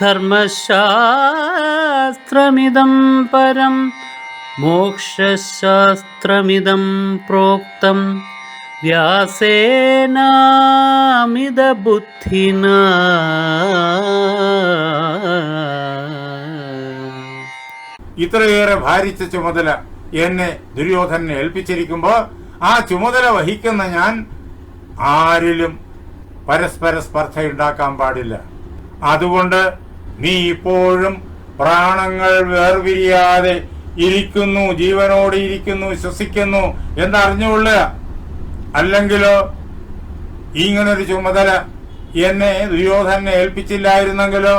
ധർമ്മശാസ്ത്രമിദം പരം മോക്ഷശാസ്ത്രമിതം പ്രോക്തം. വ്യാസേനാമിതബുദ്ധിന. ഇത്രയേറെ ഭാരിച്ച ചുമതല എന്നെ ദുര്യോധനെ ഏൽപ്പിച്ചിരിക്കുമ്പോൾ ആ ചുമതല വഹിക്കുന്ന ഞാൻ ആരിലും പരസ്പര സ്പർദ്ധയുണ്ടാക്കാൻ പാടില്ല. അതുകൊണ്ട് നീ ഇപ്പോഴും പ്രാണങ്ങൾ വേർപിരിയാതെ ഇരിക്കുന്നു ജീവനോടെ ഇരിക്കുന്നു ശ്വസിക്കുന്നു എന്നറിഞ്ഞുകൊള്ളുക. അല്ലെങ്കിലോ ഇങ്ങനൊരു ചുമതല എന്നെ ദുര്യോധനെ ഏൽപ്പിച്ചില്ലായിരുന്നെങ്കിലോ?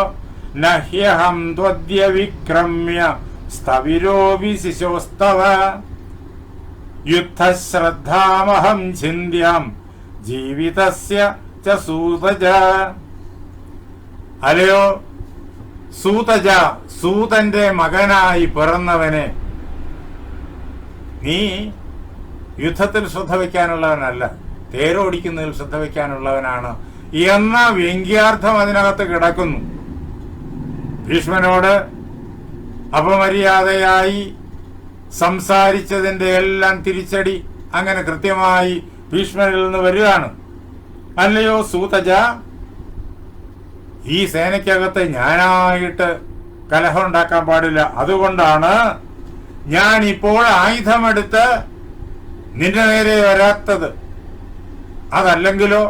നഹ്യഹം ത്വദ്യ വിക്രമ്യ സ്ഥവിരോപി ശിശോസ്തവ. യുദ്ധശ്രദ്ധാമഹം ചിന്ത്യാം ജീവിതസ്യ ച അലയോ സൂതജ സൂതന്റെ മകനായി പിറന്നവനെ നീ യുദ്ധത്തിൽ ശ്രദ്ധ വയ്ക്കാനുള്ളവനല്ല തേരോടിക്കുന്നതിൽ ശ്രദ്ധ വയ്ക്കാനുള്ളവനാണ്. എന്ന വ്യംഗ്യാർത്ഥം അതിനകത്ത് കിടക്കുന്നു. ഭീഷ്മനോട് അപമര്യാദയായി സംസാരിച്ചതിന്റെ എല്ലാം തിരിച്ചടി അങ്ങനെ കൃത്യമായി ഭീഷ്മനിൽ നിന്ന് വരികയാണ്. അല്ലയോ സൂതജ? ഈ സേനയ്ക്കകത്ത് ഞാനായിട്ട് കലഹം ഉണ്ടാക്കാൻ പാടില്ല. അതുകൊണ്ടാണ് ഞാൻ ഇപ്പോൾ ആയുധമെടുത്ത് നിന്റെ നേരെ വരാത്തത്. അതല്ലെങ്കിലോ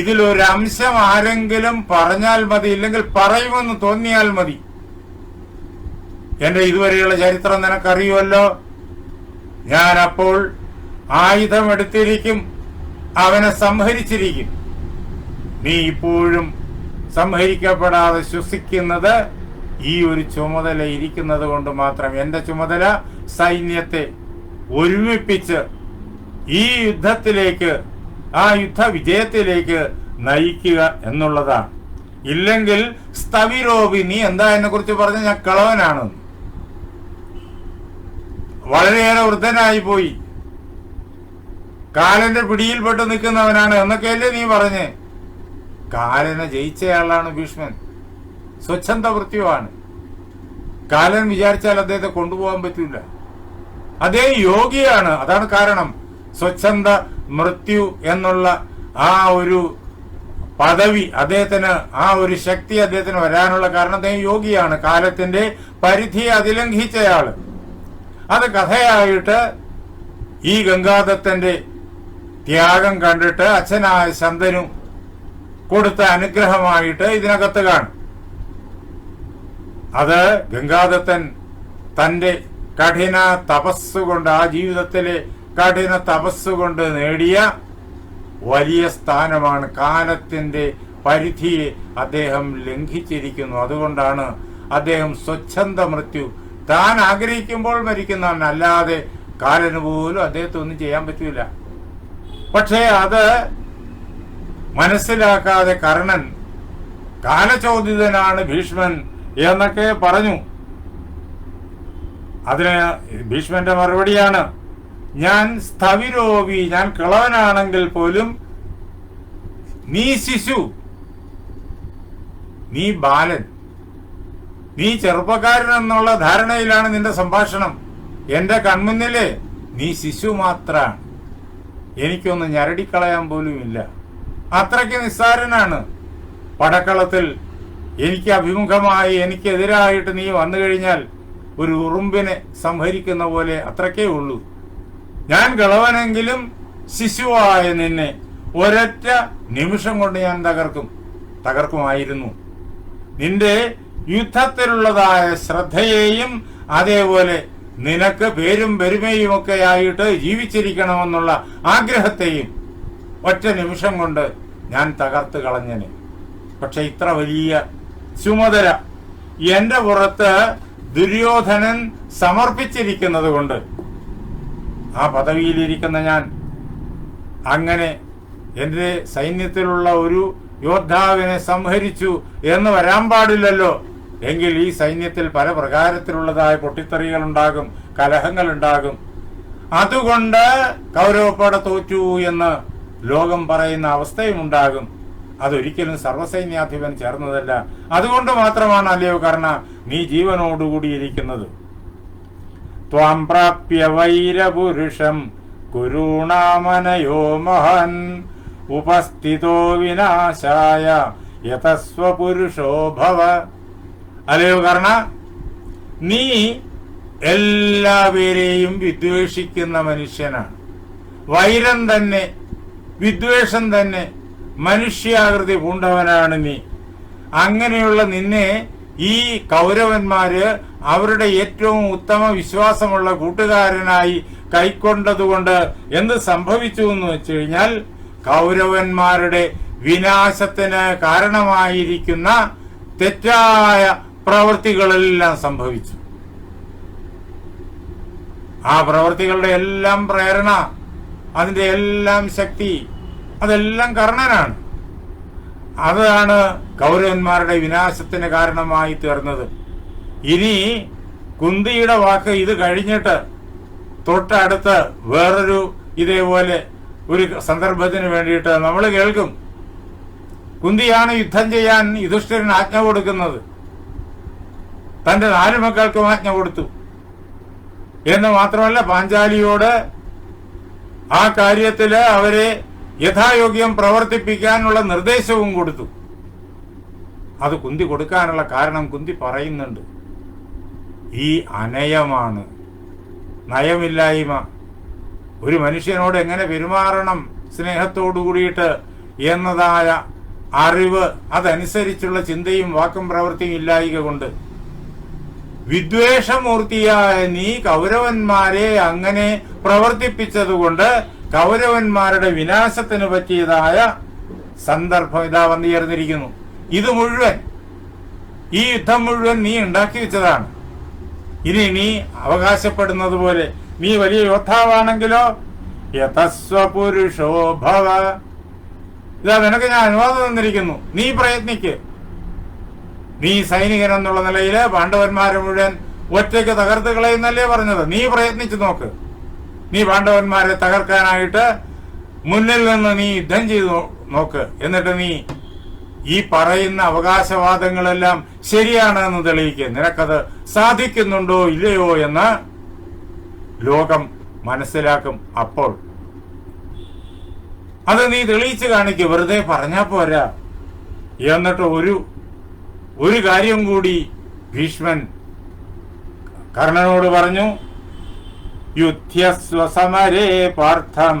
ഇതിലൊരംശം ആരെങ്കിലും പറഞ്ഞാൽ മതി ഇല്ലെങ്കിൽ പറയുമെന്ന് തോന്നിയാൽ മതി. എന്റെ ഇതുവരെയുള്ള ചരിത്രം നിനക്കറിയുമല്ലോ? ഞാൻ അപ്പോൾ ആയുധമെടുത്തിരിക്കും അവനെ സംഹരിച്ചിരിക്കും. നീ ഇപ്പോഴും സംഹരിക്കപ്പെടാതെ ശ്വസിക്കുന്നത് ഈ ഒരു ചുമതല ഇരിക്കുന്നത് കൊണ്ട് മാത്രം. എന്റെ ചുമതല സൈന്യത്തെ ഒരുമിപ്പിച്ച് ഈ യുദ്ധത്തിലേക്ക് ആ യുദ്ധ വിജയത്തിലേക്ക് നയിക്കുക എന്നുള്ളതാണ്. ഇല്ലെങ്കിൽ സ്ഥവിരോപി നീ എന്താ എന്നെ കുറിച്ച് പറഞ്ഞ? ഞാൻ കളവനാണ്. വളരെയേറെ വൃദ്ധനായി പോയി. കാലന്റെ പിടിയിൽപ്പെട്ട് നിൽക്കുന്നവനാണ് എന്നൊക്കെയല്ലേ നീ പറഞ്ഞേ? കാലനെ ജയിച്ചയാളാണ് ഭീഷ്മൻ. സ്വച്ഛന്ത വൃത്തിയുമാണ്. കാലൻ വിചാരിച്ചാൽ അദ്ദേഹത്തെ കൊണ്ടുപോകാൻ പറ്റില്ല. അദ്ദേഹം യോഗിയാണ്. അതാണ് കാരണം. സ്വച്ഛന്ത മൃത്യു എന്നുള്ള ആ ഒരു പദവി അദ്ദേഹത്തിന് ആ ഒരു ശക്തി അദ്ദേഹത്തിന് വരാനുള്ള കാരണം അദ്ദേഹം യോഗിയാണ്. കാലത്തിന്റെ പരിധിയെ അതിലംഘിച്ചയാൾ. അത് കഥയായിട്ട് ഈ ഗംഗാദത്തന്റെ ത്യാഗം കണ്ടിട്ട് അച്ഛനായ ശന്തനു കൊടുത്ത അനുഗ്രഹമായിട്ട് ഇതിനകത്ത് കാണും. അത് ഗംഗാദത്തൻ തന്റെ കഠിന തപസ്സുകൊണ്ട് ആ ജീവിതത്തിലെ കഠിന തപസ്സുകൊണ്ട് നേടിയ വലിയ സ്ഥാനമാണ് കാലത്തിന്റെ പരിധിയെ അദ്ദേഹം ലംഘിച്ചിരിക്കുന്നു. അതുകൊണ്ടാണ് അദ്ദേഹം സ്വച്ഛന്ത മൃത്യു. താൻ ആഗ്രഹിക്കുമ്പോൾ മരിക്കുന്നവൻ അല്ലാതെ കാലന് പോലും അദ്ദേഹത്തെ ഒന്നും ചെയ്യാൻ പറ്റൂല. പക്ഷേ അത് മനസ്സിലാക്കാതെ കർണൻ കാലചോദിതനാണ് ഭീഷ്മൻ എന്നൊക്കെ പറഞ്ഞു. അതിന് ഭീഷ്മന്റെ മറുപടിയാണ് ഞാൻ സ്ഥവിരോപി ഞാൻ കിളവനാണെങ്കിൽ പോലും നീ ശിശു നീ ബാലൻ നീ ചെറുപ്പക്കാരൻ എന്നുള്ള ധാരണയിലാണ് നിന്റെ സംഭാഷണം. എന്റെ കൺമുന്നിലെ നീ ശിശു മാത്രാണ്. എനിക്കൊന്ന് ഞരടിക്കളയാൻ ഇല്ല അത്രയ്ക്ക് നിസ്സാരനാണ്. പടക്കളത്തിൽ എനിക്ക് അഭിമുഖമായി എനിക്കെതിരായിട്ട് നീ വന്നു കഴിഞ്ഞാൽ ഒരു ഉറുമ്പിനെ സംഹരിക്കുന്ന പോലെ അത്രക്കേ ഉള്ളൂ. ഞാൻ കളവനെങ്കിലും ശിശുവായ നിന്നെ ഒരൊറ്റ നിമിഷം കൊണ്ട് ഞാൻ തകർക്കും തകർക്കുമായിരുന്നു. നിന്റെ യുദ്ധത്തിലുള്ളതായ ശ്രദ്ധയെയും അതേപോലെ നിനക്ക് പേരും പെരുമയും ഒക്കെ ആയിട്ട് ജീവിച്ചിരിക്കണമെന്നുള്ള ആഗ്രഹത്തെയും ഒറ്റ നിമിഷം കൊണ്ട് ഞാൻ തകർത്ത് കളഞ്ഞനെ. പക്ഷെ ഇത്ര വലിയ ചുമതല എന്റെ പുറത്ത് ദുര്യോധനൻ സമർപ്പിച്ചിരിക്കുന്നത് കൊണ്ട് ആ പദവിയിലിരിക്കുന്ന ഞാൻ അങ്ങനെ എന്റെ സൈന്യത്തിലുള്ള ഒരു യോദ്ധാവിനെ സംഹരിച്ചു എന്ന് വരാൻ പാടില്ലല്ലോ. എങ്കിൽ ഈ സൈന്യത്തിൽ പല പ്രകാരത്തിലുള്ളതായ പൊട്ടിത്തെറികൾ ഉണ്ടാകും കലഹങ്ങൾ ഉണ്ടാകും അതുകൊണ്ട് കൗരവപ്പട തോറ്റു എന്ന് ലോകം പറയുന്ന അവസ്ഥയും ഉണ്ടാകും. അതൊരിക്കലും സർവസൈന്യാധിപൻ ചേർന്നതല്ല. അതുകൊണ്ട് മാത്രമാണ് അല്ലയോ കർണ നീ ജീവനോടുകൂടിയിരിക്കുന്നത് ത്വാം പ്രാപ്യ വൈരപുരുഷം കുരുണാമനയോ മഹൻ ഉപസ്ഥിതോ വിനാശായ യതസ്വപുരുഷോ ഭവ. അല്ലയോ കർണ നീ എല്ലാവരെയും വിദ്വേഷിക്കുന്ന മനുഷ്യനാണ്. വൈരം തന്നെ വിദ്വേഷം തന്നെ മനുഷ്യാകൃതി പൂണ്ടവനാണ് നീ. അങ്ങനെയുള്ള നിന്നെ ഈ കൗരവന്മാര് അവരുടെ ഏറ്റവും ഉത്തമ വിശ്വാസമുള്ള കൂട്ടുകാരനായി കൈക്കൊണ്ടതുകൊണ്ട് എന്ത് സംഭവിച്ചു എന്ന് വെച്ച് കഴിഞ്ഞാൽ കൗരവന്മാരുടെ വിനാശത്തിന് കാരണമായിരിക്കുന്ന തെറ്റായ പ്രവൃത്തികളെല്ലാം സംഭവിച്ചു. ആ പ്രവൃത്തികളുടെ എല്ലാം പ്രേരണ അതിന്റെ എല്ലാം ശക്തി അതെല്ലാം കർണനാണ്. അതാണ് കൗരവന്മാരുടെ വിനാശത്തിന് കാരണമായി തീർന്നത്. ഇനി കുന്തിയുടെ വാക്ക് ഇത് കഴിഞ്ഞിട്ട് തൊട്ടടുത്ത് വേറൊരു ഇതേപോലെ ഒരു സന്ദർഭത്തിന് വേണ്ടിയിട്ട് നമ്മൾ കേൾക്കും. കുന്തിയാണ് യുദ്ധം ചെയ്യാൻ യുധിഷ്ഠിരൻ ആജ്ഞ കൊടുക്കുന്നത്. തന്റെ നാല് മക്കൾക്കും ആജ്ഞ കൊടുത്തു. എന്ന് മാത്രമല്ല പാഞ്ചാലിയോട് ആ കാര്യത്തിൽ അവരെ യഥായോഗ്യം പ്രവർത്തിപ്പിക്കാനുള്ള നിർദ്ദേശവും കൊടുത്തു. അത് കുന്തി കൊടുക്കാനുള്ള കാരണം കുന്തി പറയുന്നുണ്ട്. ഈ അനയമാണ്. നയമില്ലായ്മ. ഒരു മനുഷ്യനോട് എങ്ങനെ പെരുമാറണം സ്നേഹത്തോടു കൂടിയിട്ട് എന്നതായ അറിവ് അതനുസരിച്ചുള്ള ചിന്തയും വാക്കും പ്രവൃത്തിയും ഇല്ലായിക കൊണ്ട് വിദ്വേഷമൂർത്തിയായ നീ കൗരവന്മാരെ അങ്ങനെ പ്രവർത്തിപ്പിച്ചതുകൊണ്ട് കൗരവന്മാരുടെ വിനാശത്തിന് പറ്റിയതായ സന്ദർഭം ഇതാ വന്നു ചേർന്നിരിക്കുന്നു. ഇത് മുഴുവൻ ഈ യുദ്ധം മുഴുവൻ നീ ഉണ്ടാക്കി വെച്ചതാണ്. ഇനി നീ അവകാശപ്പെടുന്നത് പോലെ നീ വലിയ യോദ്ധാവാണെങ്കിലോ? യഥസ്വപുരുഷോ ഭവ. ഇതാ നിനക്ക് ഞാൻ അനുവാദം തന്നിരിക്കുന്നു. നീ പ്രയത്നിക്ക്. നീ സൈനികൻ എന്നുള്ള നിലയിൽ പാണ്ഡവന്മാരെ മുഴുവൻ ഒറ്റയ്ക്ക് തകർത്ത് കളയുന്നല്ലേ പറഞ്ഞത്? നീ പ്രയത്നിച്ചു നോക്ക്. നീ പാണ്ഡവന്മാരെ തകർക്കാനായിട്ട് മുന്നിൽ നിന്ന് നീ യുദ്ധം ചെയ്തു നോക്ക്. എന്നിട്ട് നീ ഈ പറയുന്ന അവകാശവാദങ്ങളെല്ലാം ശരിയാണ് എന്ന് തെളിയിക്കുക നിനക്കത് സാധിക്കുന്നുണ്ടോ ഇല്ലയോ എന്ന് ലോകം മനസ്സിലാക്കും അപ്പോൾ. അത് നീ തെളിയിച്ചു കാണിക്കുക വെറുതെ പറഞ്ഞാ പോരാ. എന്നിട്ട് ഒരു ഒരു കാര്യം കൂടി ഭീഷ്മൻ കർണനോട് പറഞ്ഞു. യുദ്ധ്യസ്വസമരേ പാർത്ഥം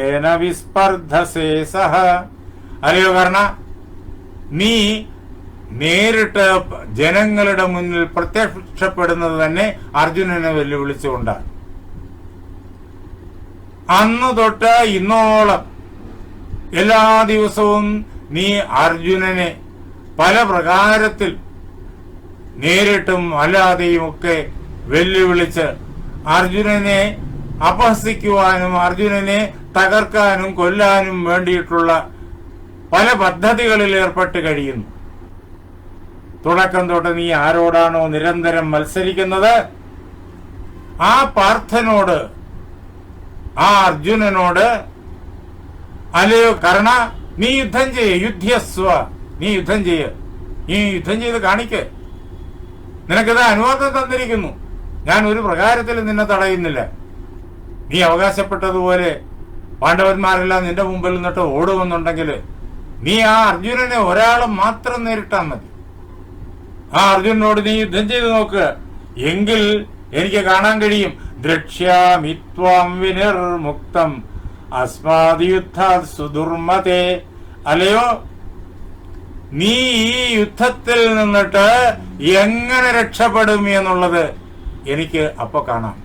ഏന വിസ്പർദ്ധസേ സഹ. അല്ലയോ കർണ നീ നേരിട്ട് ജനങ്ങളുടെ മുന്നിൽ പ്രത്യക്ഷപ്പെടുന്നത് തന്നെ അർജുനനെ വെല്ലുവിളിച്ചുകൊണ്ടാണ്. അന്ന് തൊട്ട് ഇന്നോളം എല്ലാ ദിവസവും നീ അർജുനനെ പല പ്രകാരത്തിൽ നേരിട്ടും അല്ലാതെയും ഒക്കെ വെല്ലുവിളിച്ച് അർജുനനെ അപഹസിക്കുവാനും അർജുനനെ തകർക്കാനും കൊല്ലാനും വേണ്ടിയിട്ടുള്ള പല പദ്ധതികളിൽ ഏർപ്പെട്ട് കഴിയുന്നു. തുടക്കം തൊട്ട് നീ ആരോടാണോ നിരന്തരം മത്സരിക്കുന്നത്? ആ പാർത്ഥനോട് ആ അർജുനനോട് അല്ലയോ കർണ നീ യുദ്ധം ചെയ്യ യുദ്ധ്യസ്വ നീ യുദ്ധം ചെയ്യ. നീ യുദ്ധം ചെയ്ത് കാണിക്ക്. നിനക്കിത് അനുവാദം തന്നിരിക്കുന്നു. ഞാൻ ഒരു പ്രകാരത്തിൽ നിന്നെ തടയുന്നില്ല. നീ അവകാശപ്പെട്ടതുപോലെ പാണ്ഡവന്മാരെല്ലാം നിന്റെ മുമ്പിൽ നിന്നിട്ട് ഓടുമെന്നുണ്ടെങ്കിൽ നീ ആ അർജുനനെ ഒരാളെ മാത്രം നേരിട്ടാൽ മതി. ആ അർജുനനോട് നീ യുദ്ധം ചെയ്ത് നോക്ക്. എങ്കിൽ എനിക്ക് കാണാൻ കഴിയും. ദ്രക്ഷ്യാമിത്വം വിനിർമുക്തം. അസ്മാത് യുദ്ധാത് സുദുർമതേ. അല്ലയോ? നീ ഈ യുദ്ധത്തിൽ നിന്നിട്ട് എങ്ങനെ രക്ഷപ്പെടും എന്നുള്ളത് എനിക്ക് അപ്പൊ കാണാം.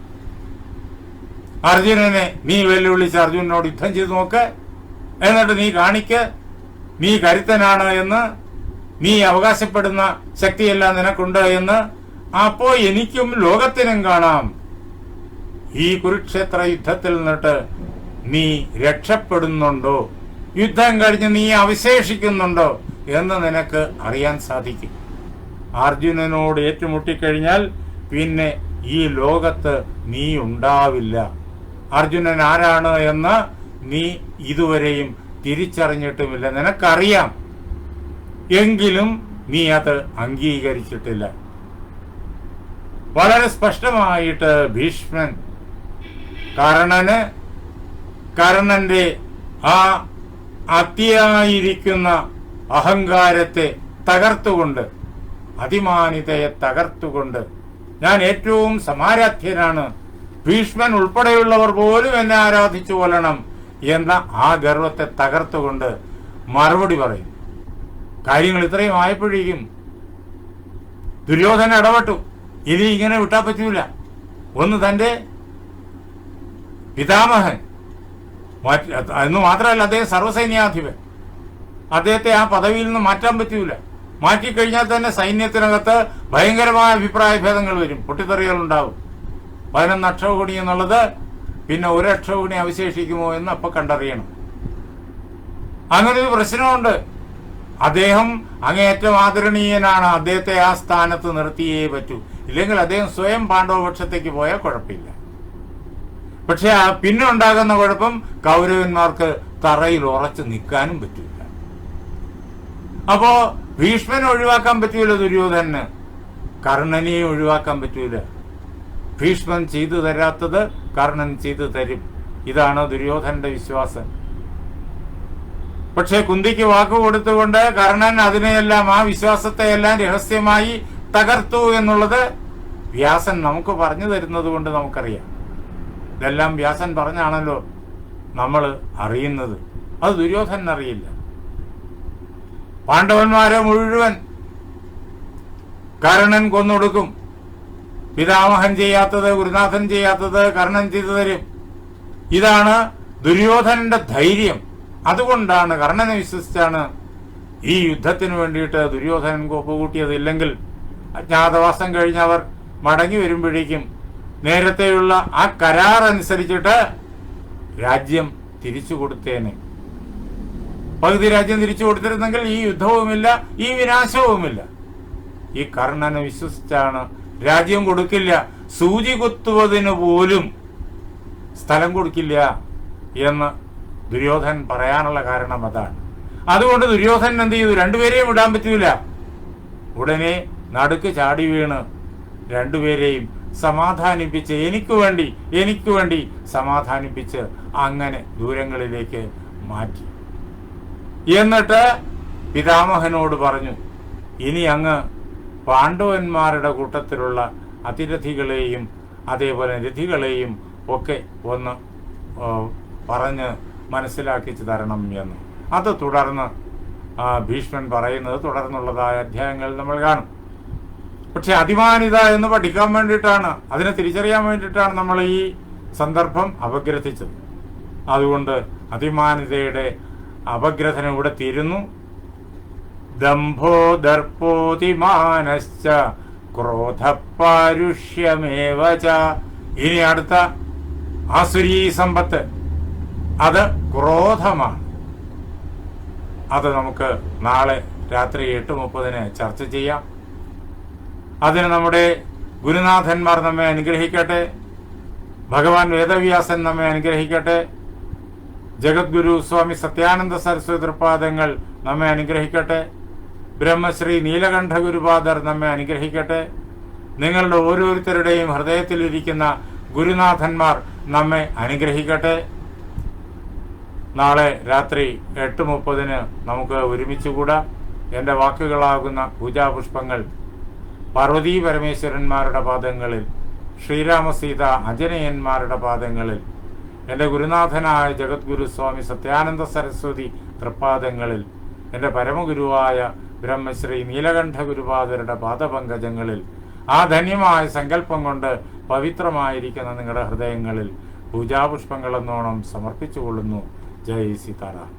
അർജുനനെ നീ വെല്ലുവിളിച്ച് അർജുനനോട് യുദ്ധം ചെയ്തു നോക്ക്. എന്നിട്ട് നീ കാണിക്ക്. നീ കരുത്തനാണ് എന്ന്. നീ അവകാശപ്പെടുന്ന ശക്തിയെല്ലാം നിനക്കുണ്ട് എന്ന്. അപ്പോ എനിക്കും ലോകത്തിനും കാണാം. ഈ കുരുക്ഷേത്ര യുദ്ധത്തിൽ നിന്നിട്ട് നീ രക്ഷപ്പെടുന്നുണ്ടോ? യുദ്ധം കഴിഞ്ഞ് നീ അവശേഷിക്കുന്നുണ്ടോ? എന്ന് നിനക്ക് അറിയാൻ സാധിക്കും. അർജുനനോട് ഏറ്റുമുട്ടിക്കഴിഞ്ഞാൽ പിന്നെ ഈ ലോകത്ത് നീ ഉണ്ടാവില്ല. അർജുനൻ ആരാണ് എന്ന് നീ ഇതുവരെയും തിരിച്ചറിഞ്ഞിട്ടുമില്ല. നിനക്കറിയാം. എങ്കിലും നീ അത് അംഗീകരിച്ചിട്ടില്ല. വളരെ സ്പഷ്ടമായിട്ട് ഭീഷ്മൻ കർണന് കർണന്റെ ആ അതിയായിരിക്കുന്ന അഹങ്കാരത്തെ തകർത്തുകൊണ്ട് അതിമാനിതയെ തകർത്തുകൊണ്ട് ഞാൻ ഏറ്റവും സമാരാധ്യനാണ്. ഭീഷ്മൻ ഉൾപ്പെടെയുള്ളവർ പോലും എന്നെ ആരാധിച്ചു കൊല്ലണം എന്ന ആ ഗർവത്തെ തകർത്തുകൊണ്ട് മറുപടി പറയും. കാര്യങ്ങൾ ഇത്രയും ആയപ്പോഴേക്കും ദുര്യോധന ഇടപെട്ടു. ഇനി ഇങ്ങനെ വിട്ടാ പറ്റൂല. ഒന്ന് തന്റെ പിതാമഹൻ എന്ന് മാത്രമല്ല അദ്ദേഹം സർവസൈന്യാധിപൻ. അദ്ദേഹത്തെ ആ പദവിയിൽ നിന്ന് മാറ്റാൻ പറ്റൂല. മാറ്റിക്കഴിഞ്ഞാൽ തന്നെ സൈന്യത്തിനകത്ത് ഭയങ്കരമായ അഭിപ്രായ ഭേദങ്ങൾ വരും. പൊട്ടിത്തെറികൾ ഉണ്ടാവും. പതിനൊന്ന് അക്ഷൗഗുണി എന്നുള്ളത് പിന്നെ ഒരു അക്ഷൗഗുണി അവശേഷിക്കുമോ എന്ന് അപ്പൊ കണ്ടറിയണം. അങ്ങനെ ഒരു പ്രശ്നമുണ്ട്. അദ്ദേഹം അങ്ങേയറ്റം ആദരണീയനാണ്. അദ്ദേഹത്തെ ആ സ്ഥാനത്ത് നിർത്തിയേ പറ്റൂ. ഇല്ലെങ്കിൽ അദ്ദേഹം സ്വയം പാണ്ഡവപക്ഷത്തേക്ക് പോയാൽ കുഴപ്പമില്ല. പക്ഷെ പിന്നെ ഉണ്ടാകുന്ന കുഴപ്പം കൗരവന്മാർക്ക് തറയിൽ ഉറച്ചു നിൽക്കാനും പറ്റില്ല അപ്പോ ഭീഷ്മനെ ഒഴിവാക്കാൻ പറ്റൂല ദുര്യോധനന്. കർണനെ ഒഴിവാക്കാൻ പറ്റൂല ഭീഷ്മൻ ചെയ്തു തരാത്തത് കർണൻ ചെയ്തു തരും. ഇതാണ് ദുര്യോധനന്റെ വിശ്വാസം. പക്ഷെ കുന്തിക്ക് വാക്ക് കൊടുത്തുകൊണ്ട് കർണൻ അതിനെയെല്ലാം ആ വിശ്വാസത്തെയെല്ലാം രഹസ്യമായി തകർത്തു എന്നുള്ളത് വ്യാസൻ നമുക്ക് പറഞ്ഞു തരുന്നത് കൊണ്ട് നമുക്കറിയാം. ഇതെല്ലാം വ്യാസൻ പറഞ്ഞാണല്ലോ നമ്മൾ അറിയുന്നത്. അത് ദുര്യോധനൻ അറിയില്ല പാണ്ഡവന്മാരെ മുഴുവൻ കർണൻ കൊന്നൊടുക്കും. പിതാമഹൻ ചെയ്യാത്തത് ഗുരുനാഥൻ ചെയ്യാത്തത് കർണൻ ചെയ്തു തരും ഇതാണ് ദുര്യോധനന്റെ ധൈര്യം. അതുകൊണ്ടാണ് കർണനെ വിശ്വസിച്ചാണ് ഈ യുദ്ധത്തിന് വേണ്ടിയിട്ട് ദുര്യോധനൻ കോപ്പ് കൂട്ടിയത് ഇല്ലെങ്കിൽ അജ്ഞാതവാസം കഴിഞ്ഞവർ മടങ്ങി വരുമ്പോഴേക്കും നേരത്തെയുള്ള ആ കരാർ അനുസരിച്ചിട്ട് രാജ്യം തിരിച്ചു കൊടുത്തേനെ. പകുതി രാജ്യം തിരിച്ചു കൊടുത്തിരുന്നെങ്കിൽ ഈ യുദ്ധവുമില്ല ഈ വിനാശവുമില്ല. ഈ കർണനെ വിശ്വസിച്ചാണ് രാജ്യം കൊടുക്കില്ല. സൂചി കുത്തുവതിന് പോലും സ്ഥലം കൊടുക്കില്ല എന്ന് ദുര്യോധൻ പറയാനുള്ള കാരണം അതാണ്. അതുകൊണ്ട് ദുര്യോധൻ എന്ത് ചെയ്തു? രണ്ടുപേരെയും വിടാൻ പറ്റൂല. ഉടനെ നടുക്ക് ചാടി വീണ് രണ്ടുപേരെയും സമാധാനിപ്പിച്ച് എനിക്ക് വേണ്ടി എനിക്ക് വേണ്ടി സമാധാനിപ്പിച്ച് അങ്ങനെ ദൂരങ്ങളിലേക്ക് മാറ്റി. എന്നിട്ട് പിതാമഹനോട് പറഞ്ഞു ഇനി അങ്ങ് പാണ്ഡവന്മാരുടെ കൂട്ടത്തിലുള്ള അതിരഥികളെയും അതേപോലെ രഥികളെയും ഒക്കെ ഒന്ന് പറഞ്ഞ് മനസ്സിലാക്കിച്ചു തരണം എന്ന്. അത് തുടർന്ന് ഭീഷ്മൻ പറയുന്നത് തുടർന്നുള്ളതായ അധ്യായങ്ങൾ നമ്മൾ കാണും. പക്ഷെ അതിമാനിത എന്ന് പഠിക്കാൻ വേണ്ടിയിട്ടാണ് അതിനെ തിരിച്ചറിയാൻ വേണ്ടിയിട്ടാണ് നമ്മൾ ഈ സന്ദർഭം അപഗ്രഥിച്ചത്. അതുകൊണ്ട് അതിമാനിതയുടെ അപഗ്രഥനം ഇവിടെ തീരുന്നു ദംഭോ ദർപ്പോതിമാനശ്ച ക്രോധപാരുഷ്യമേവ ച ഇനി അടുത്ത ആസുരീ സമ്പത്ത്. അത് ക്രോധമാണ്. അത് നമുക്ക് നാളെ രാത്രി എട്ട് മുപ്പതിന് ചർച്ച ചെയ്യാം. അതിന് നമ്മുടെ ഗുരുനാഥന്മാർ നമ്മെ അനുഗ്രഹിക്കട്ടെ. ഭഗവാൻ വേദവ്യാസൻ നമ്മെ അനുഗ്രഹിക്കട്ടെ. ജഗദ്ഗുരു സ്വാമി സത്യാനന്ദ സരസ്വതി തൃപാദങ്ങൾ നമ്മെ അനുഗ്രഹിക്കട്ടെ. ബ്രഹ്മശ്രീ നീലകണ്ഠ ഗുരുപാദർ നമ്മെ അനുഗ്രഹിക്കട്ടെ. നിങ്ങളുടെ ഓരോരുത്തരുടെയും ഹൃദയത്തിലിരിക്കുന്ന ഗുരുനാഥന്മാർ നമ്മെ അനുഗ്രഹിക്കട്ടെ. നാളെ രാത്രി എട്ട് മുപ്പതിന് നമുക്ക് ഒരുമിച്ച് കൂടാം. എന്റെ വാക്കുകളാകുന്ന പൂജാപുഷ്പങ്ങൾ പാർവതീ പരമേശ്വരന്മാരുടെ പാദങ്ങളിൽ ശ്രീരാമസീത അജനയന്മാരുടെ പാദങ്ങളിൽ എന്റെ ഗുരുനാഥനായ ജഗദ്ഗുരു സ്വാമി സത്യാനന്ദ സരസ്വതി തൃപ്പാദങ്ങളിൽ എന്റെ പരമഗുരുവായ ബ്രഹ്മശ്രീ നീലകണ്ഠ ഗുരുപാദരുടെ പാദപങ്കജങ്ങളിൽ ആ ധന്യമായ സങ്കല്പം കൊണ്ട് പവിത്രമായിരിക്കുന്ന നിങ്ങളുടെ ഹൃദയങ്ങളിൽ പൂജാപുഷ്പങ്ങളെന്നോണം സമർപ്പിച്ചുകൊള്ളുന്നു. ജയ് സീതാറാം.